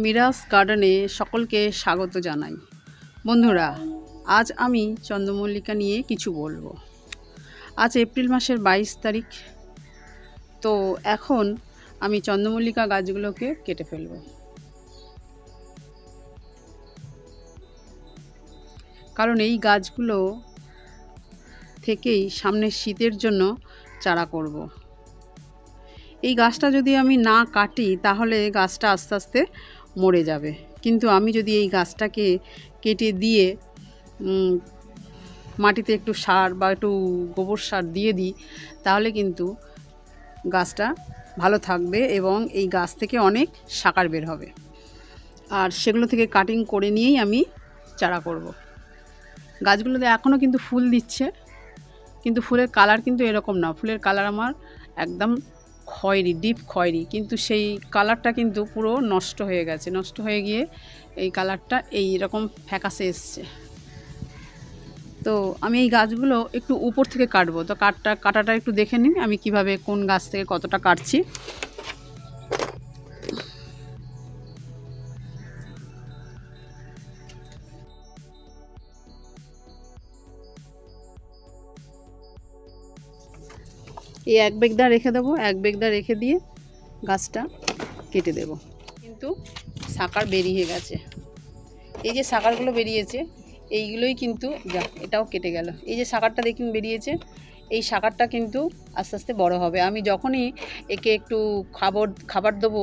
মিরাজ গার্ডেনে সকলকে স্বাগত জানাই। বন্ধুরা, আজ আমি চন্দ্রমল্লিকা নিয়ে কিছু বলব। আজ এপ্রিল মাসের বাইশ তারিখ, তো এখন আমি চন্দ্রমল্লিকা গাছগুলোকে কেটে ফেলব। কারণ এই গাছগুলো থেকেই সামনের শীতের জন্য চারা করব। এই গাছটা যদি আমি না কাটি, তাহলে গাছটা আস্তে আস্তে মরে যাবে। কিন্তু আমি যদি এই গাছটাকে কেটে দিয়ে মাটিতে একটু সার বা একটু গোবর সার দিয়ে দিই, তাহলে কিন্তু গাছটা ভালো থাকবে এবং এই গাছ থেকে অনেক সাকার বের হবে। আর সেগুলো থেকে কাটিং করে নিয়েই আমি চারা করব। গাছগুলোতে এখনও কিন্তু ফুল দিচ্ছে, কিন্তু ফুলের কালার কিন্তু এরকম না। ফুলের কালার আমার একদম খয়েরি ডিপ খয়েরি, কিন্তু সেই কালারটা কিন্তু পুরো নষ্ট হয়ে গেছে। নষ্ট হয়ে গিয়ে এই কালারটা এই রকম ফ্যাকাসে এসছে। তো আমি এই গাছগুলো একটু উপর থেকে কাটবো। তো কাটটা কাটাটা একটু দেখে নিন আমি কীভাবে কোন গাছ থেকে কতটা কাটছি। এই এক বেগদা রেখে দেবো, এক বেগদা রেখে দিয়ে গাছটা কেটে দেব। কিন্তু সাকার বেরিয়ে গেছে। এই যে সাকারগুলো বেরিয়েছে, এইগুলোই কিন্তু যা, এটাও কেটে গেল। এই যে সাকারটা দেখুন বেরিয়েছে, এই সাকারটা কিন্তু আস্তে আস্তে বড় হবে। আমি যখনই একে একটু খাবার খাবার দেবো,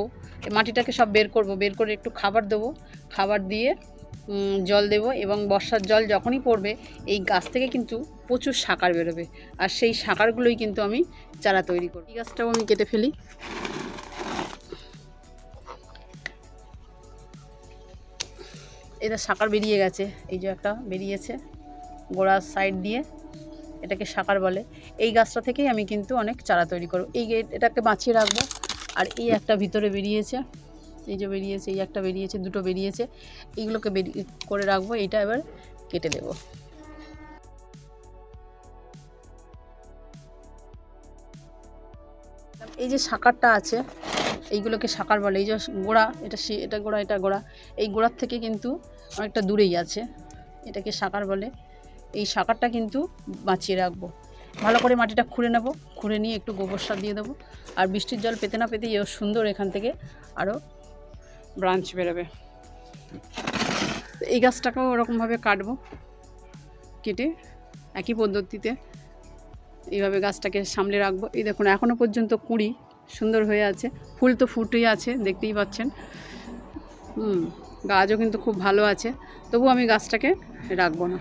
মাটিটাকে সব বের করব, বের করে একটু খাবার দেবো, খাবার দিয়ে জল দেব এবং বর্ষার জল যখনই পড়বে, এই গাছ থেকে কিন্তু প্রচুর সাকার বেরোবে। আর সেই সাকারগুলোই কিন্তু আমি চারা তৈরি করব। এই গাছটাও আমি কেটে ফেলি। এটা সাকার বেরিয়ে গেছে। এই যে একটা বেরিয়েছে গোড়ার সাইড দিয়ে, এটাকে সাকার বলে। এই গাছটা থেকেই আমি কিন্তু অনেক চারা তৈরি করব। এই এটাকে বাঁচিয়ে রাখব। আর এই একটা ভিতরে বেরিয়েছে। এই যে বেরিয়েছে, এই একটা বেরিয়েছে, দুটো বেরিয়েছে, এইগুলোকে বেরিয়ে করে রাখব এটা এবার কেটে দেবো এই যে সাকারটা আছে, এইগুলোকে সাকার বলে, এই যে গোড়া, এটা এটা গোড়া এটা গোড়া, এই গোড়ার থেকে কিন্তু অনেকটা দূরেই আছে, এটাকে সাকার বলে। এই সাকারটা কিন্তু বাঁচিয়ে রাখব। ভালো করে মাটিটা খুঁড়ে নেব, খুঁড়ে নিয়ে একটু গোবর সার দিয়ে দেবো, আর বৃষ্টির জল পেতে না এও সুন্দর এখান থেকে আরও ব্রাঞ্চ বেরোবে। এই গাছটাকেও ওরকমভাবে কাটবো, কেটে একই পদ্ধতিতে এইভাবে গাছটাকে সামলে রাখব। এই দেখুন এখনও পর্যন্ত কুঁড়ি সুন্দর হয়ে আছে। ফুল তো ফুটেই আছে, দেখতেই পাচ্ছেন। হুম, গাছও কিন্তু খুব ভালো আছে। তবু আমি গাছটাকে রাখব না।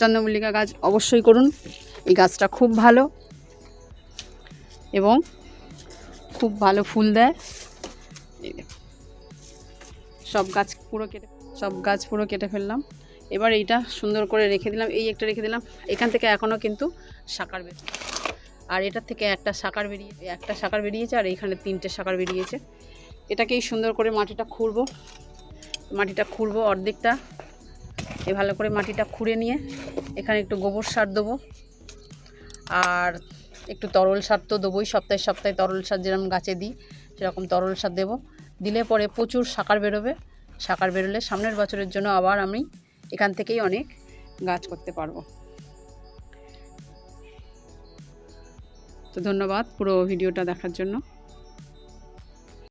চন্দ্রমল্লিকা গাছ অবশ্যই করুন। এই গাছটা খুব ভালো এবং খুব ভালো ফুল দেয়। সব গাছ পুরো কেটে সব গাছ পুরো কেটে ফেললাম। এবার এইটা সুন্দর করে রেখে দিলাম। এই একটা রেখে দিলাম। এখান থেকে এখনও কিন্তু শাকার বের আর এটার থেকে একটা শাকার বেরিয়ে একটা শাকার বেরিয়েছে আর এইখানে তিনটে শাকার বেরিয়েছে। এটাকেই সুন্দর করে মাটিটা খুঁড়বো। মাটিটা খুঁড়বো অর্ধেকটা। এ ভালো করে মাটিটা খুঁড়ে নিয়ে এখানে একটু গোবর সার দেবো। আর একটু তরল সার তো দেবোই। সপ্তাহে সপ্তাহে তরল সার যেরকম গাছে দিই। সেরকম তরল সার দেবো। দিলে পরে প্রচুর শাকার বেরোবে। শাকার বেরোলে সামনের বছরের জন্য আবার আমি এখান থেকেই অনেক গাছ করতে পারব। তো ধন্যবাদ পুরো ভিডিওটা দেখার জন্য।